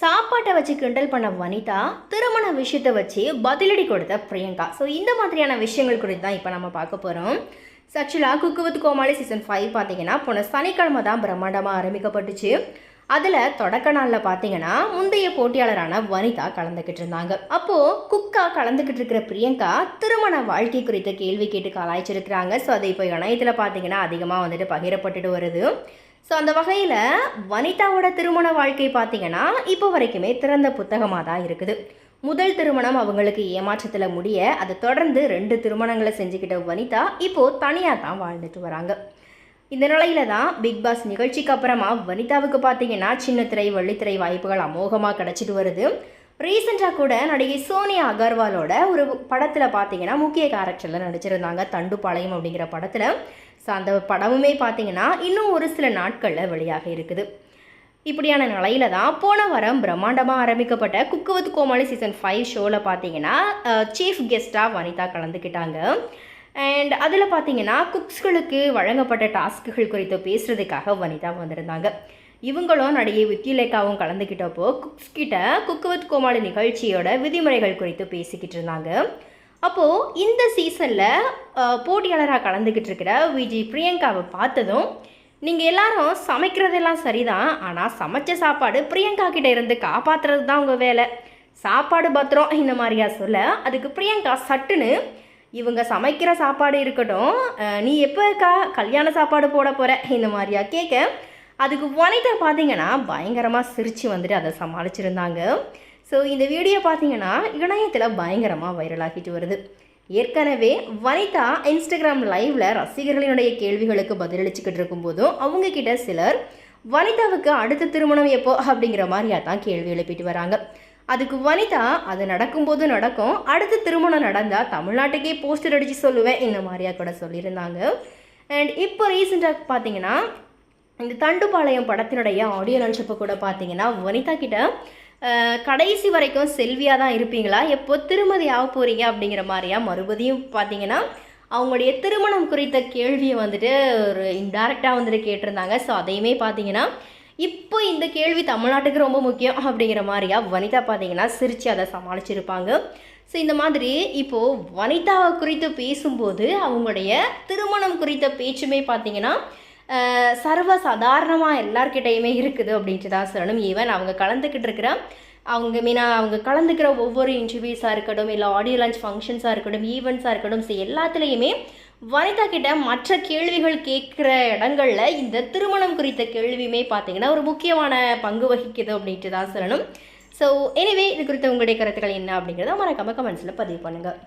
சாப்பாட்டை வச்சு கிண்டல் பண்ண வனிதா திருமண விஷயத்தை வச்சு பதிலடி கொடுத்த பிரியங்கா. ஸோ இந்த மாதிரியான விஷயங்கள் குறித்து தான் இப்போ நம்ம பார்க்க போகிறோம் ஸோ ஆக்சுவலாக cook with Comali season five பார்த்தீங்கன்னா போன சனிக்கிழமை தான் பிரம்மாண்டமாக ஆரம்பிக்கப்பட்டுச்சு. அதில் தொடக்க நாளில் பார்த்தீங்கன்னா முந்தைய போட்டியாளரான வனிதா கலந்துக்கிட்டு இருந்தாங்க. அப்போது குக்கா கலந்துக்கிட்டு இருக்கிற பிரியங்கா திருமண வாழ்க்கை குறித்த கேள்வி கேட்டு கலாய்ச்சிருக்கிறாங்க. ஸோ அதை இப்போ இணையத்தில் பார்த்தீங்கன்னா அதிகமாக வந்துட்டு பகிரப்பட்டுட்டு வருது. ஸோ அந்த வகையில் வனிதாவோட திருமண வாழ்க்கை பார்த்தீங்கன்னா இப்போ வரைக்குமே திறந்த புத்தகமாக தான் இருக்குது. முதல் திருமணம் அவங்களுக்கு ஏமாற்றத்தில் முடிய அதை தொடர்ந்து ரெண்டு திருமணங்களை செஞ்சுக்கிட்ட வனிதா இப்போது தனியாக தான் வாழ்ந்துட்டு வராங்க. இந்த நிலையில தான் பிக் பாஸ் நிகழ்ச்சிக்கு அப்புறமா வனிதாவுக்கு பார்த்தீங்கன்னா சின்ன திரை வெள்ளித்திரை வாய்ப்புகள் அமோகமாக கிடச்சிட்டு வருது. ரீசெண்டாக கூட நடிகை சோனியா அகர்வாலோட ஒரு படத்தில் பார்த்தீங்கன்னா முக்கிய கேரக்டரில் நடிச்சிருந்தாங்க. தண்டுப்பாளையம் அப்படிங்கிற படத்தில். ஸோ அந்த படமுமே பார்த்தீங்கன்னா இன்னும் ஒரு சில நாட்களில் வெளியாக இருக்குது. இப்படியான நிலையில தான் போன வாரம் பிரம்மாண்டமாக ஆரம்பிக்கப்பட்ட குக்குவத் கோமாளி சீசன் ஃபைவ் ஷோவில் பார்த்தீங்கன்னா சீஃப் கெஸ்ட்டாக வனிதா கலந்துக்கிட்டாங்க அண்ட் அதில் பார்த்தீங்கன்னா குக்ஸ்களுக்கு வழங்கப்பட்ட டாஸ்க்குகள் குறித்து பேசுகிறதுக்காக வனிதா வந்திருந்தாங்க. இவங்களும் நடிகை வித்யுலேகாவும் கலந்துக்கிட்டப்போ குக்ஸ் கிட்ட குக்கு வித் கோமாளி நிகழ்ச்சியோட விதிமுறைகள் குறித்து பேசிக்கிட்டு இருந்தாங்க. அப்போது இந்த சீசனில் போட்டியாளராக கலந்துக்கிட்டு இருக்கிற விஜி பிரியங்காவை பார்த்ததும் நீங்கள் எல்லாரும் சமைக்கிறதெல்லாம் சரிதான் ஆனால் சமைச்ச சாப்பாடு பிரியங்கா கிட்ட இருந்து காப்பாற்றுறது தான் உங்கள் வேலை. சாப்பாடு பத்திரம் இந்த மாதிரியா சொல்ல அதுக்கு பிரியங்கா சட்டுன்னு இவங்க சமைக்கிற சாப்பாடு இருக்கட்டும் நீ நீ எப்போக்கா கல்யாண சாப்பாடு போட போகிற இந்த மாதிரியா கேட்க அதுக்கு வனிதா பார்த்தீங்கன்னா பயங்கரமாக சிரித்து வந்துட்டு அதை சமாளிச்சிருந்தாங்க. ஸோ இந்த வீடியோ பார்த்தீங்கன்னா இணையத்தில் பயங்கரமாக வைரலாகிட்டு வருது. ஏற்கனவே வனிதா இன்ஸ்டாகிராம் லைவ்ல ரசிகர்களினுடைய கேள்விகளுக்கு பதிலளிச்சுக்கிட்டு இருக்கும்போதும் அவங்க கிட்ட சிலர் வனிதாவுக்கு அடுத்த திருமணம் எப்போ? அப்படிங்கிற மாதிரியா தான் கேள்வி எழுப்பிட்டு வராங்க. அதுக்கு வனிதா அது நடக்கும்போது நடக்கும். அடுத்த திருமணம் நடந்தால் தமிழ்நாட்டுக்கே போஸ்டர் அடித்து சொல்லுவேன். இந்த மாதிரியா கூட சொல்லியிருந்தாங்க. அண்ட் இப்போ ரீசெண்டாக பார்த்தீங்கன்னா இந்த தண்டுபாளையம் படத்தினுடைய ஆடியோ லான்ச்சப்போ கூட பார்த்தீங்கன்னா வனிதா கிட்ட கடைசி வரைக்கும் செல்வியாக தான் இருப்பீங்களா? எப்போ திருமதி ஆக போகிறீங்க அப்படிங்கிற மாதிரியா மறுபடியும் பார்த்தீங்கன்னா அவங்களுடைய திருமணம் குறித்த கேள்வியை வந்துட்டு ஒரு இன்டைரக்டாக வந்துட்டு கேட்டிருந்தாங்க. ஸோ அதையுமே பார்த்தீங்கன்னா இப்போ இந்த கேள்வி தமிழ்நாட்டுக்கு ரொம்ப முக்கியம் அப்படிங்கிற மாதிரியா வனிதா பார்த்தீங்கன்னா சிரித்து அதை சமாளிச்சிருப்பாங்க. ஸோ இந்த மாதிரி இப்போது வனிதாவை குறித்து பேசும்போது அவங்களுடைய திருமணம் குறித்த பேச்சுமே பார்த்தீங்கன்னா சர்வ சாதாரணமாக எல்லார்கிட்டையுமே இருக்குது அப்படின்ட்டு தான் சொல்லணும். ஈவன் அவங்க கலந்துக்கிட்டு இருக்கிற அவங்க மீனா அவங்க கலந்துக்கிற ஒவ்வொரு இன்டர்வியூஸாக இருக்கட்டும் இல்லை ஆடியோ லான்ச் ஃபங்க்ஷன்ஸாக இருக்கட்டும் ஈவெண்ட்ஸாக இருக்கட்டும் ஸோ எல்லாத்துலேயுமே வனிதா கிட்ட மற்ற கேள்விகள் கேட்குற இடங்கள்ல இந்த திருமணம் குறித்த கேள்வியுமே பார்த்தீங்கன்னா ஒரு முக்கியமான பங்கு வகிக்குது அப்படின்ட்டு தான் சொல்லணும். ஸோ எனிவே இது குறித்த உங்களுடைய கருத்துக்கள் என்ன அப்படிங்கிறத மறக்காம கமெண்ட்ஸில் பதிவு பண்ணுங்கள்